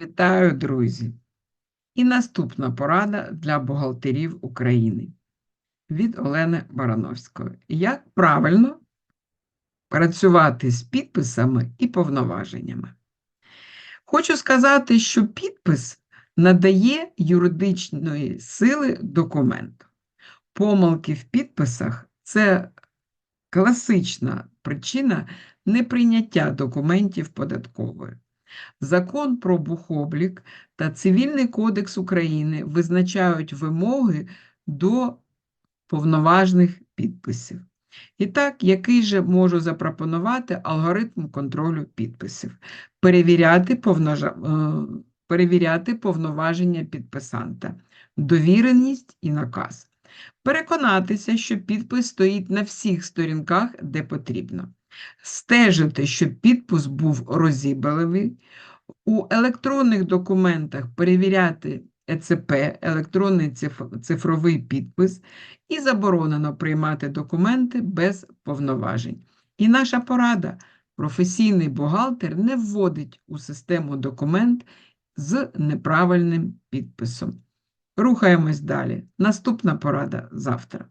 Вітаю, друзі! І наступна порада для бухгалтерів України від Олени Барановської. Як правильно працювати з підписами і повноваженнями? Хочу сказати, що підпис надає юридичної сили документу. Помилки в підписах це класична причина неприйняття документів податкової. Закон про бухоблік та Цивільний кодекс України визначають вимоги до повноважних підписів. І так, який же можу запропонувати алгоритм контролю підписів? Перевіряти, повножа... е, перевіряти повноваження підписанта, довіреність і наказ. Переконатися, що підпис стоїть на всіх сторінках, де потрібно. Стежити, щоб підпис був розібраний. У електронних документах перевіряти ЕЦП, електронний цифровий підпис, і заборонено приймати документи без повноважень. І наша порада – професійний бухгалтер не вводить у систему документ з неправильним підписом. Рухаємось далі. Наступна порада завтра.